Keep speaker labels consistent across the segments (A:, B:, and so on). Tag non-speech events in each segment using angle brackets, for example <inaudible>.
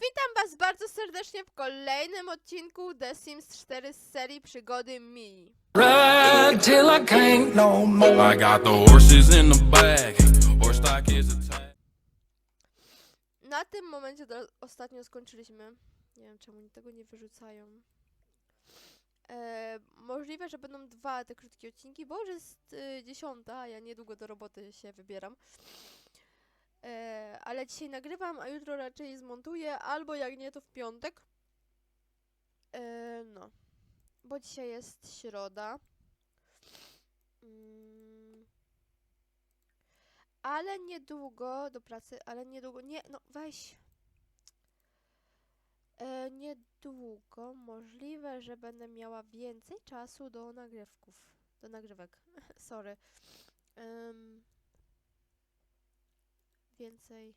A: witam was bardzo serdecznie w kolejnym odcinku The Sims 4 z serii Przygody Mi.
B: Ride till I can't no more.
C: I got the horses in the back. Horse stock is attached.
A: Na tym momencie do, ostatnio skończyliśmy. Nie wiem czemu oni tego nie wyrzucają. E, możliwe, że będą dwa te krótkie odcinki, bo już jest y, dziesiąta, a ja niedługo do roboty się wybieram. E, ale dzisiaj nagrywam, a jutro raczej zmontuję, albo jak nie, to w piątek. E, no. Bo dzisiaj jest środa. Mm. Ale niedługo do pracy, ale niedługo. Nie, no weź. E, niedługo możliwe, że będę miała więcej czasu do nagrywków. Do nagrywek. <laughs> Sorry. Em, więcej.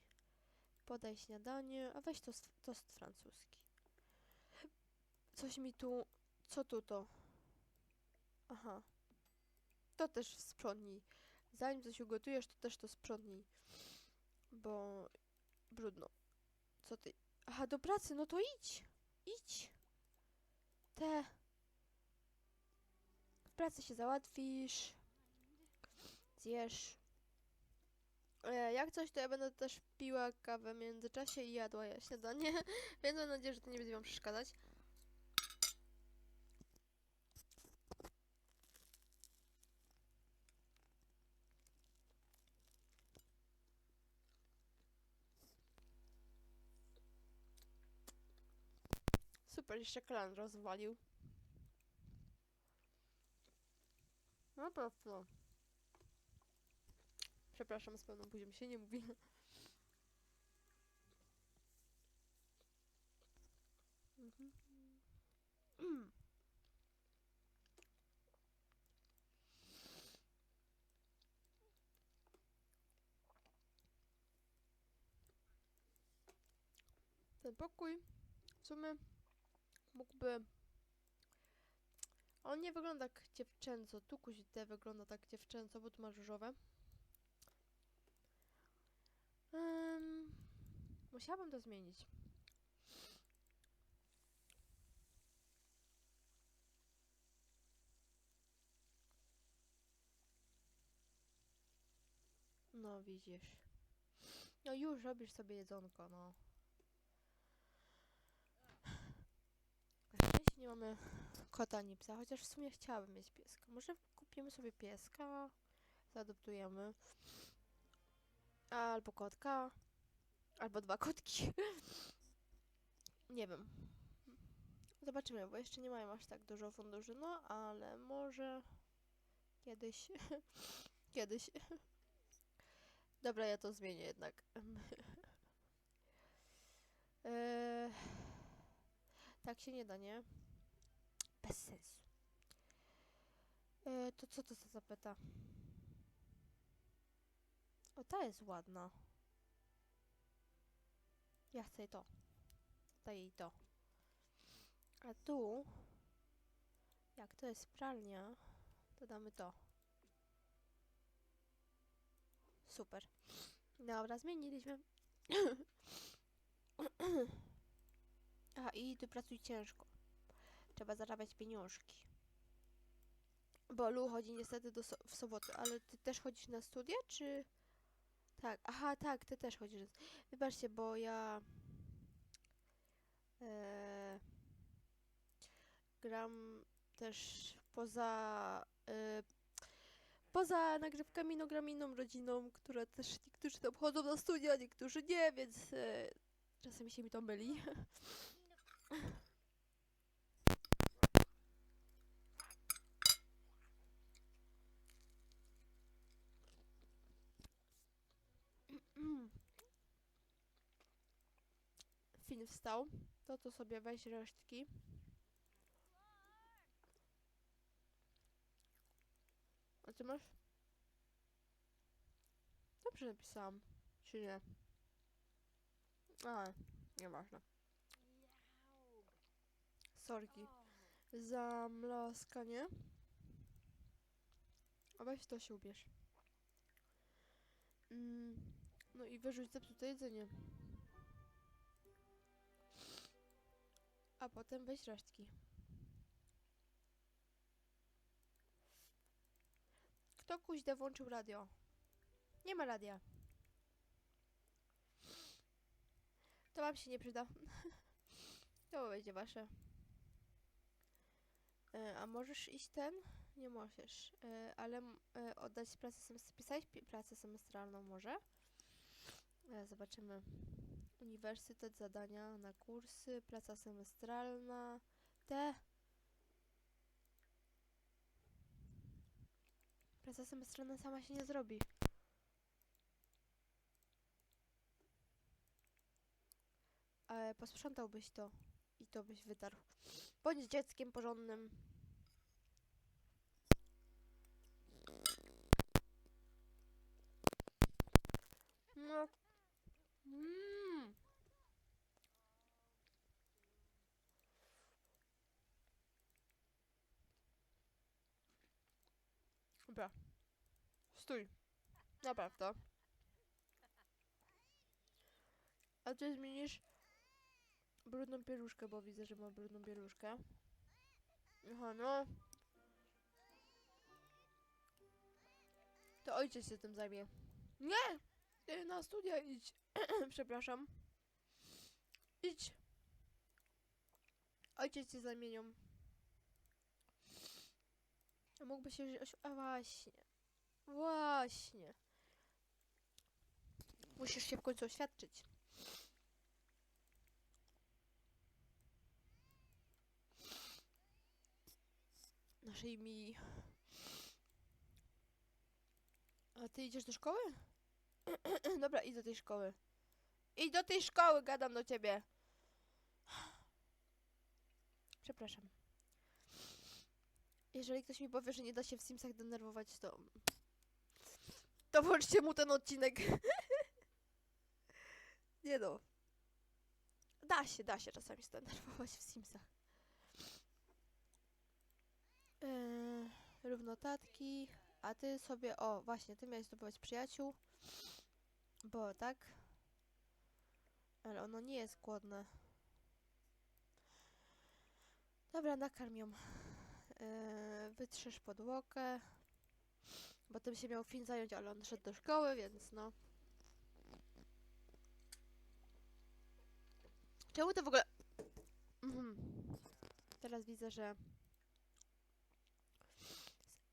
A: Podaj śniadanie. A weź tost, tost francuski. Coś mi tu. Co tu to? Aha. To też sprzątnij. Zanim coś ugotujesz, to też to sprzątnij. Bo brudno. Co ty? Aha, do pracy, no to idź. Idź. Te. W pracy się załatwisz. Zjesz. E, jak coś, to ja będę też piła kawę w międzyczasie i jadła ja śniadanie, <laughs> więc mam nadzieję, że to nie będzie wam przeszkadzać. Super, jeszcze klan rozwalił. No po prostu. Przepraszam, z pełną buzią się nie mówi. Mhm. Ten pokój w sumie mógłby. On nie wygląda tak dziewczęco. Tu te wygląda tak dziewczęco, bo tu ma różowe. Um, musiałabym to zmienić. No widzisz. No już robisz sobie jedzonko, no. Na szczęście nie mamy kota ani psa, chociaż w sumie chciałabym mieć pieska. Może kupimy sobie pieska, zaadoptujemy. Albo kotka, albo dwa kotki. nie wiem. Zobaczymy, bo jeszcze nie mają aż tak dużo funduszy, no ale może kiedyś. <laughs> kiedyś. Dobra, ja to zmienię jednak. eee, tak się nie da, nie? Bez sensu. E, to co to za zapyta? O, ta jest ładna. Ja chcę to. Daj jej to. A tu, jak to jest pralnia, to damy to. Super. Dobra, zmieniliśmy. <clears throat> A i ty pracuj ciężko. Trzeba zarabiać pieniążki. Bo Lu chodzi niestety do so w sobotę, ale ty też chodzisz na studia, czy... Tak, aha, tak, ty też chodzisz. Wybaczcie, bo ja... E, gram też poza... E, poza nagrywkami, no gram inną rodziną, która też niektórzy tam chodzą na studia, niektórzy nie, więc e, czasem się mi to myli. Wstał, to to sobie weź resztki. A ty masz? Dobrze napisałam, czy nie? A, nieważne. Sorki. Za mlaskanie. A weź to się ubierz. Mm, no i wyrzuć zepsute jedzenie. A potem weź resztki. Kto kuźdę włączył radio? Nie ma radia. To wam się nie przyda. <laughs> to będzie wasze. E, a możesz iść ten? Nie możesz. E, ale e, oddać pracę semestralną. Pisałeś pi- pracę semestralną może? Zobaczymy. Uniwersytet, zadania na kursy, praca semestralna. Te. Praca semestralna sama się nie zrobi. Ale posprzątałbyś to i to byś wytarł. Bądź dzieckiem porządnym. No. Mm. Dobra. Stój. Naprawdę. A ty zmienisz brudną pieluszkę, bo widzę, że ma brudną pieluszkę. Aha, no. To ojciec się tym zajmie. Nie! Ty na studia idź. <clears throat> Przepraszam. Idź. Ojciec cię zamienią. Mógłby się... oś- A właśnie. Właśnie. Musisz się w końcu oświadczyć. Naszej mi. A ty idziesz do szkoły? <clears throat> Dobra, idź do tej szkoły. Idź do tej szkoły, gadam do ciebie. Przepraszam. Jeżeli ktoś mi powie, że nie da się w Simsach denerwować, to... To włączcie mu ten odcinek. <laughs> nie no. Da się, da się czasami zdenerwować w Simsach. Yy, równotatki. A ty sobie... O, właśnie, ty miałeś zdobywać przyjaciół. Bo tak? Ale ono nie jest głodne. Dobra, nakarm ją. Yy, wytrzesz podłogę. Bo tym się miał Finn zająć, ale on szedł do szkoły, więc no. Czemu to w ogóle... Mhm. Teraz widzę, że...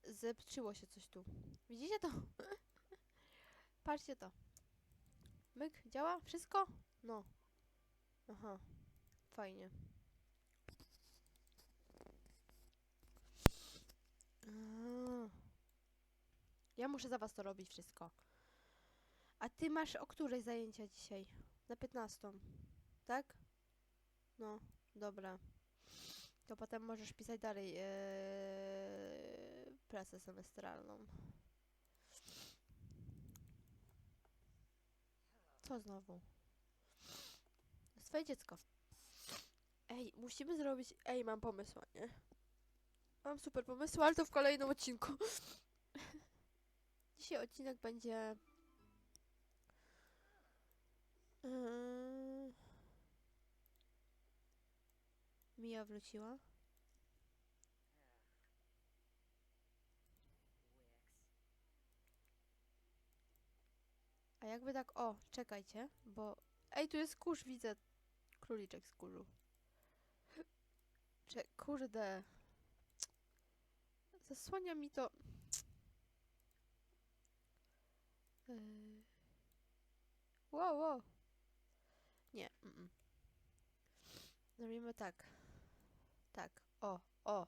A: Zepczyło się coś tu. Widzicie to? <laughs> Patrzcie to. Myk, działa? Wszystko? No. Aha. Fajnie. Ja muszę za was to robić wszystko. A ty masz o której zajęcia dzisiaj? Na 15. Tak? No, dobra. To potem możesz pisać dalej ee, pracę semestralną. Co znowu? Swoje dziecko. Ej, musimy zrobić... Ej, mam pomysł, nie? Mam super pomysł, ale to w kolejnym odcinku. <laughs> Dzisiaj odcinek będzie... Yy... Mia wróciła. A jakby tak... O, czekajcie, bo... Ej, tu jest kurz, widzę. Króliczek z kurzu. Cze kurde. Zasłania mi to... Yy. Wow, wow. Nie. Mm -mm. Zrobimy tak. Tak. O, o.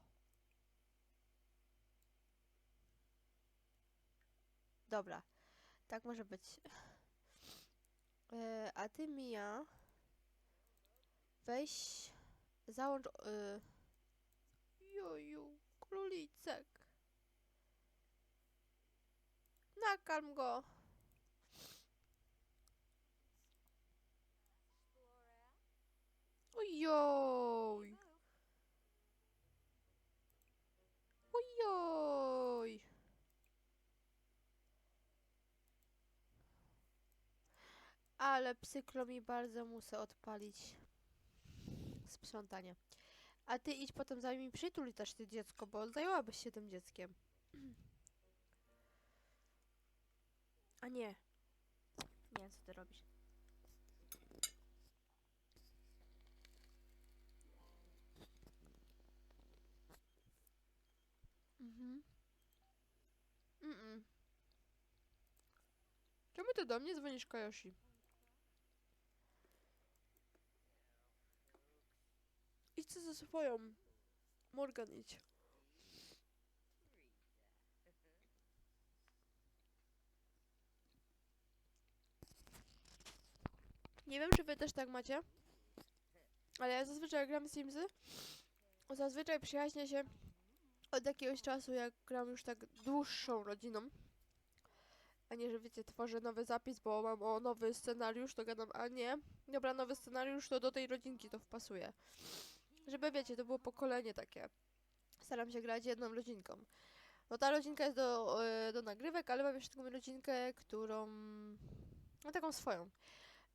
A: Dobra. Tak może być. E, a ty, Mia, weź, załącz, y, joju, królicek. Nakarm go. Ojoj. Ojoj. Ale psyklo mi bardzo muszę odpalić. sprzątanie. A ty idź potem za mi przytul też ty dziecko, bo zajęłabyś się tym dzieckiem. <clears throat> A nie. Nie co ty robisz. Mhm. Mm-mm. Czemu ty do mnie dzwonisz, Kajoshi? Co ze swoją. Morgan idź. Nie wiem, czy wy też tak macie, ale ja zazwyczaj jak gram Simsy, zazwyczaj przyjaźnię się od jakiegoś czasu, jak gram już tak dłuższą rodziną. A nie, że wiecie, tworzę nowy zapis, bo mam o nowy scenariusz, to gadam, a nie. Dobra, nowy scenariusz, to do tej rodzinki to wpasuje. Żeby, wiecie, to było pokolenie takie. Staram się grać jedną rodzinką. No ta rodzinka jest do, e, do nagrywek, ale mam jeszcze taką rodzinkę, którą... No taką swoją.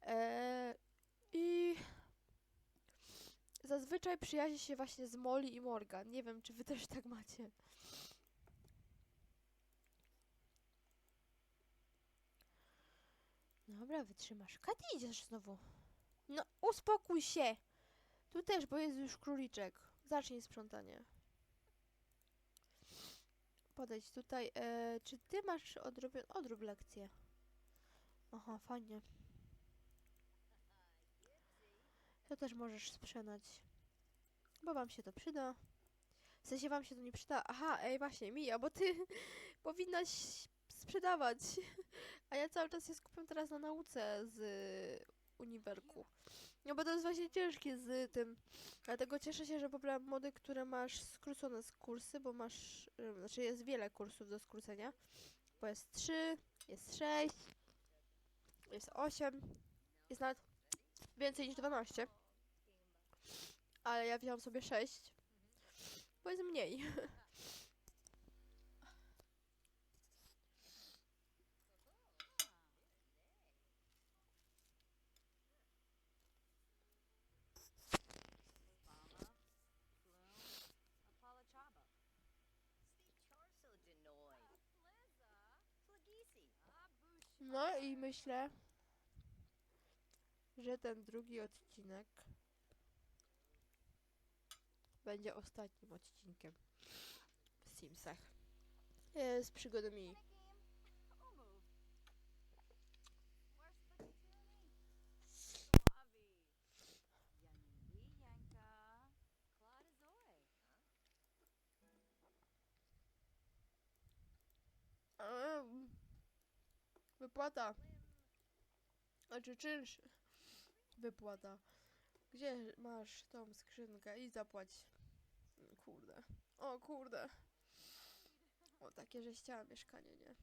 A: E, I... Zazwyczaj przyjaźni się właśnie z Molly i Morgan. Nie wiem, czy wy też tak macie. Dobra, wytrzymasz. Katy idziesz znowu. No, uspokój się! Tu też, bo jest już króliczek. Zacznij sprzątanie. Podejdź tutaj. E, czy ty masz odrobione... Odrób lekcję. Aha, fajnie. To też możesz sprzedać. Bo wam się to przyda. W sensie wam się to nie przyda. Aha, ej, właśnie, Mija, bo ty <laughs> powinnaś sprzedawać. <laughs> A ja cały czas się skupiam teraz na nauce z uniwerku. No bo to jest właśnie ciężkie z tym. Dlatego cieszę się, że pobrałam mody, które masz skrócone z kursy, bo masz, znaczy jest wiele kursów do skrócenia. Bo jest 3, jest 6, jest 8, jest nawet więcej niż 12. Ale ja wziąłam sobie 6, bo jest mniej. <laughs> No i myślę, że ten drugi odcinek będzie ostatnim odcinkiem w Simsach. E, Z przygodami. Wypłata. Znaczy czynsz. Wypłata. Gdzie masz tą skrzynkę i zapłać. Kurde. O kurde. O takie, że chciałam mieszkanie, nie?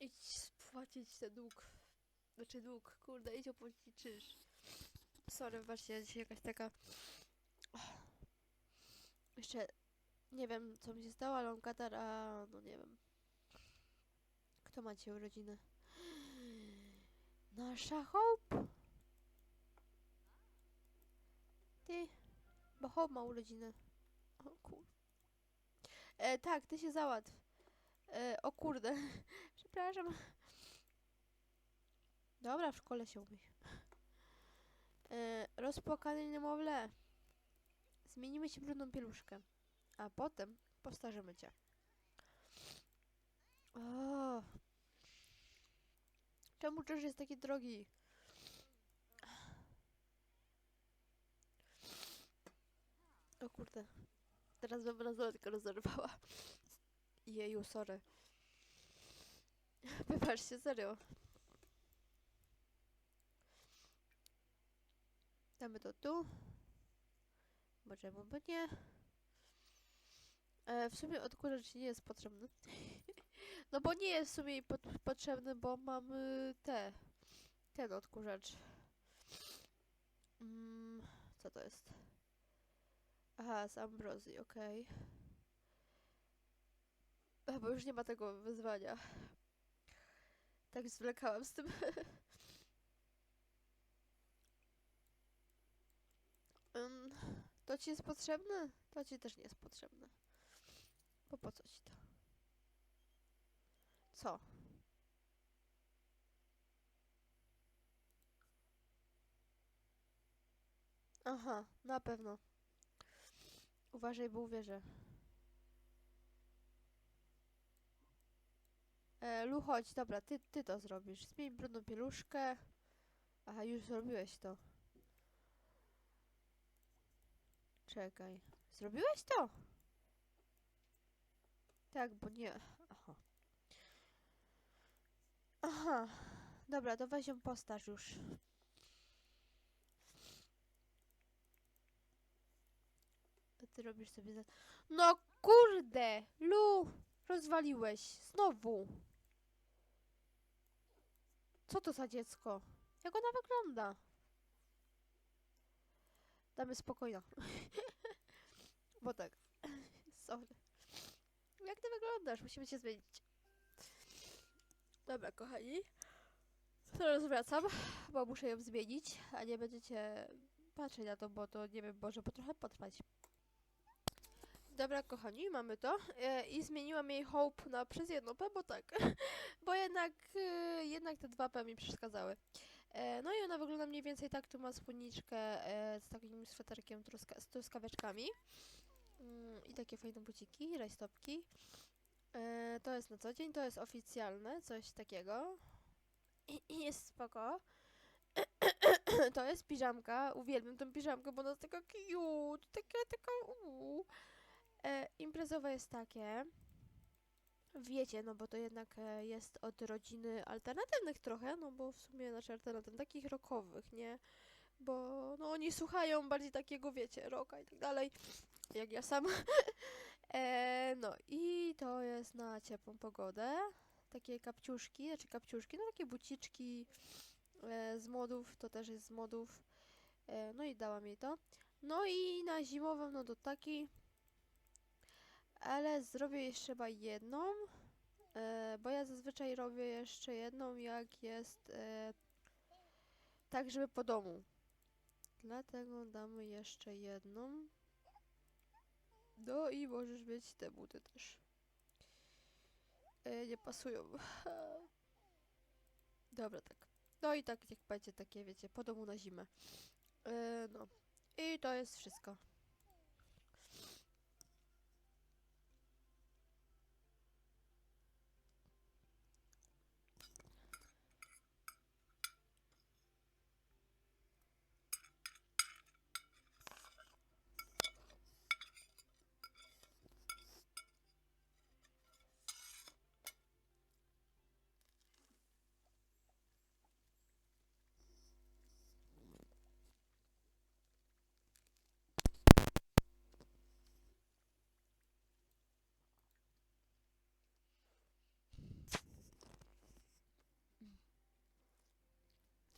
A: Idź spłacić ten dług. Znaczy dług, kurde, idź opłacić czynsz. Sorry, właśnie dzisiaj jakaś taka jeszcze nie wiem, co mi się stało, ale mam katar, a no nie wiem. Kto ma dzisiaj urodziny? Nasza Hope? Ty, bo Hope ma urodziny. O kur... E, tak, ty się załatw. E, o kurde, <laughs> przepraszam. Dobra, w szkole się umyj. E, rozpłakane niemowlę. Zmienimy ci brudną pieluszkę, a potem postarzymy cię. O. Czemu czynsz jest taki drogi? O kurde. Teraz bym bransoletkę rozerwała. Jeju, sorry. <laughs> Wybaczcie, serio. Damy to tu. Bo czemu by nie? E, w sumie odkurzacz nie jest potrzebny. no bo nie jest w sumie pot potrzebny, bo mam y, te. Ten odkurzacz. Mm, co to jest? Aha, z Ambrozji, okej. Okay. Bo już nie ma tego wyzwania. Tak zwlekałam z tym. <laughs> Ym, to ci jest potrzebne? To ci też nie jest potrzebne. Bo po co ci to? Co? Aha, na pewno. Uważaj, bo uwierzę. E, Lu, chodź, dobra, ty, ty to zrobisz. Zmień brudną pieluszkę. Aha, już zrobiłeś to. Czekaj. Zrobiłeś to? Tak, bo nie. Aha. Aha. Dobra, to weź ją postaż już. A ty robisz sobie za... No kurde! Lu! Rozwaliłeś. Znowu. Co to za dziecko? Jak ona wygląda? Damy spokojno. <laughs> Bo tak. <laughs> Sorry. Jak ty wyglądasz? Musimy cię zmienić. Dobra, kochani. Teraz wracam, bo muszę ją zmienić, a nie będziecie patrzeć na to, bo to nie wiem, może trochę potrwać. Dobra, kochani, mamy to. E, I zmieniłam jej hope na przez jedno P, bo tak. <laughs> bo jednak, e, jednak te dwa P mi przeszkadzały. E, no i ona wygląda mniej więcej tak, tu ma spódniczkę e, z takim sweterkiem truska, z truskaweczkami. Mm, I takie fajne buciki, rajstopki. E, to jest na co dzień, to jest oficjalne, coś takiego. I, i jest spoko. <clears throat> to jest piżamka, uwielbiam tą piżamkę, bo ona jest taka cute, taka, taka uuu. E, imprezowe jest takie. Wiecie, no bo to jednak e, jest od rodziny alternatywnych trochę, no bo w sumie znaczy alternatywnych, takich rockowych, nie? Bo no oni słuchają bardziej takiego, wiecie, rocka i tak dalej, jak ja sama. <laughs> e, no i to jest na ciepłą pogodę. Takie kapciuszki, znaczy kapciuszki, no takie buciczki e, z modów, to też jest z modów. E, no i dałam jej to. No i na zimową, no to taki. Ale zrobię jeszcze chyba jedną. E, bo ja zazwyczaj robię jeszcze jedną, jak jest e, tak, żeby po domu. Dlatego damy jeszcze jedną. No i możesz mieć te buty też. E, nie pasują. <laughs> Dobra, tak. No i tak, jak będzie takie, wiecie, po domu na zimę. E, no. I to jest wszystko.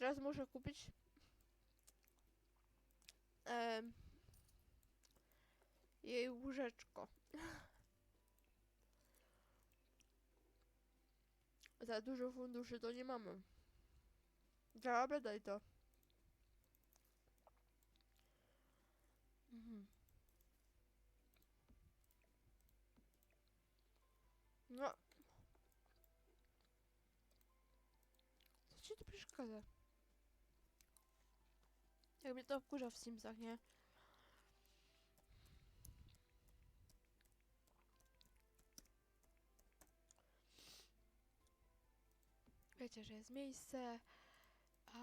A: Teraz muszę kupić em, jej łóżeczko. <laughs> Za dużo funduszy to nie mamy. Dobra, daj to. Mhm. No. Co ci to przeszkadza? Jak mnie to wkurza w Simsach, nie? Wiecie, że jest miejsce, a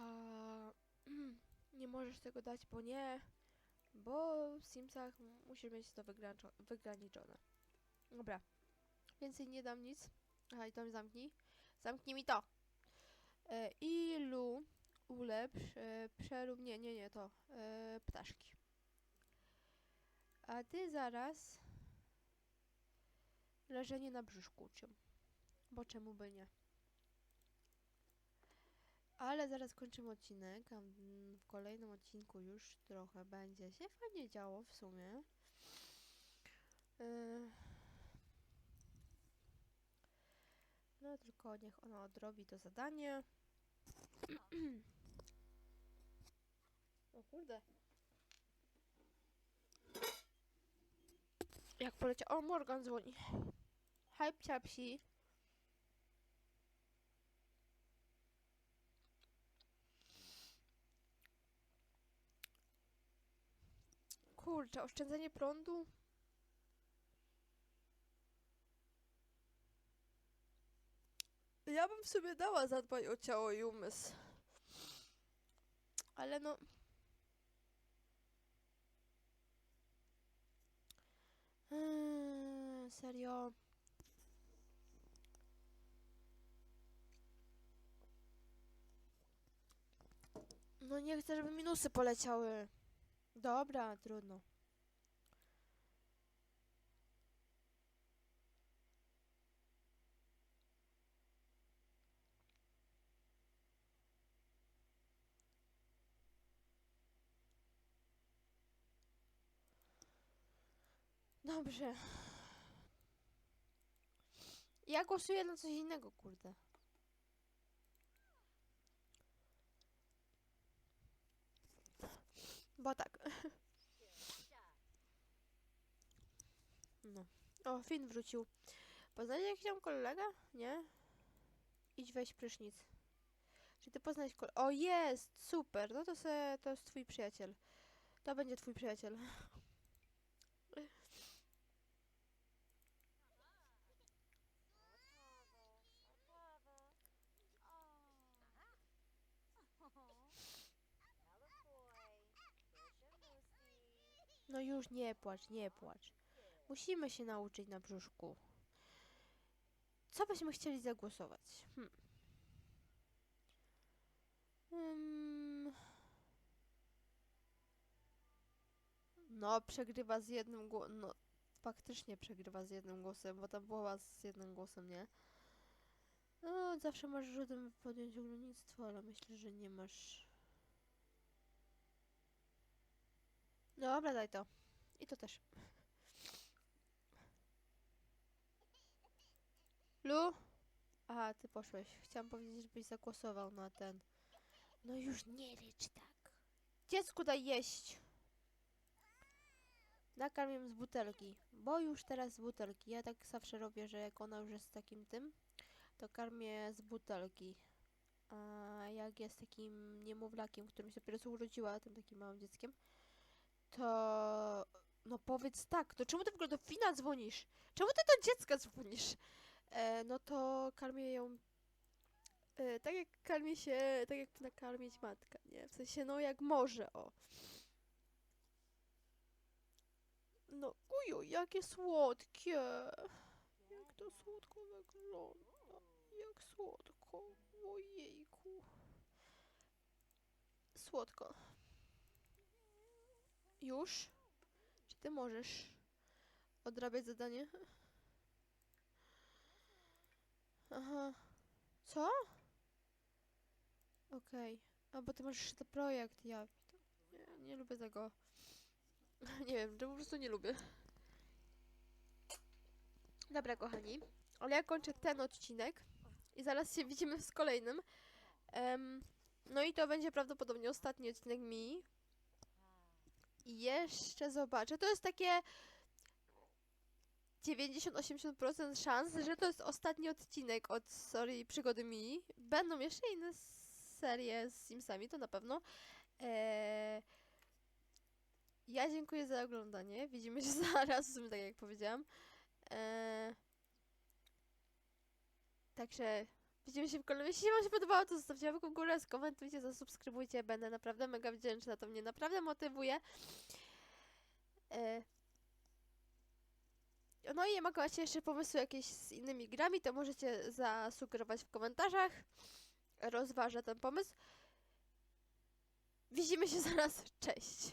A: <clears throat> nie możesz tego dać, bo nie, bo w Simsach musisz mieć to wygraniczo- wygraniczone. Dobra, więcej nie dam nic. Aha, i to zamknij. Zamknij mi to! E, I Lu ulepsz, e, przerób, nie, nie, nie, to e, ptaszki. A ty zaraz leżenie na brzuszku uczę. Bo czemu by nie? Ale zaraz kończymy odcinek, w kolejnym odcinku już trochę będzie się fajnie działo w sumie. E, No tylko niech ona odrobi to zadanie. <clears throat> o kurde. Jak poleciał. O, Morgan dzwoni. Hype ciapsi. Kurczę, oszczędzanie prądu? Ja bym sobie dała zadbać o ciało i umysł. Ale no... Eee, serio. No nie chcę, żeby minusy poleciały. Dobra, trudno. Dobrze. Ja głosuję na coś innego, kurde. Bo tak. No. O, Finn wrócił. Poznałeś jakiś tam kolega? Nie? Idź weź prysznic. Czy ty poznałeś kol... O, jest! Super! No to se, to jest twój przyjaciel. To będzie twój przyjaciel. No już nie płacz, nie płacz. Musimy się nauczyć na brzuszku. Co byśmy chcieli zagłosować? Hmm. Hmm. No, przegrywa z jednym głosem. No, faktycznie przegrywa z jednym głosem, bo ta była z jednym głosem, nie? No, zawsze masz rzutem podjąć ogólnictwo, ale myślę, że nie masz. Dobra, daj to. I to też. Lu? Aha, ty poszłeś. Chciałam powiedzieć, żebyś zagłosował na ten. No już nie rycz tak. Dziecku daj jeść. Nakarm ją z butelki. Bo już teraz z butelki. Ja tak zawsze robię, że jak ona już jest takim tym, to karmię z butelki. A jak jest takim niemowlakiem, którym się dopiero urodziła, tym takim małym dzieckiem, to no powiedz tak, to czemu ty w ogóle do Fina dzwonisz? Czemu ty do dziecka dzwonisz? E, no to karmię ją e, tak jak karmi się, tak jak nakarmić matka, nie? W sensie, no jak może, o. No, uju, jakie słodkie. Jak to słodko wygląda. Jak słodko. Ojejku. Słodko. Już? Czy ty możesz odrabiać zadanie? Aha. Co? Okej. A bo ty masz jeszcze projekt, ja... Nie, lubię tego. <laughs> nie wiem, to po prostu nie lubię. Dobra, kochani. Ale ja kończę ten odcinek i zaraz się widzimy z kolejnym. Em, no i to będzie prawdopodobnie ostatni odcinek mi. I jeszcze zobaczę. To jest takie 90-80% szans, że to jest ostatni odcinek od serii Przygody Mi. Będą jeszcze inne serie z Simsami, to na pewno. Eee, ja dziękuję za oglądanie. Widzimy się <laughs> zaraz, w sumie tak jak powiedziałam. Eee, także widzimy się w kolejnym. Jeśli wam się podobało, to zostawcie łapkę w górę, skomentujcie, zasubskrybujcie. Będę naprawdę mega wdzięczna, to mnie naprawdę motywuje. Eee, no i jak macie jeszcze pomysły jakieś z innymi grami, to możecie zasugerować w komentarzach. Rozważę ten pomysł. Widzimy się zaraz. Cześć.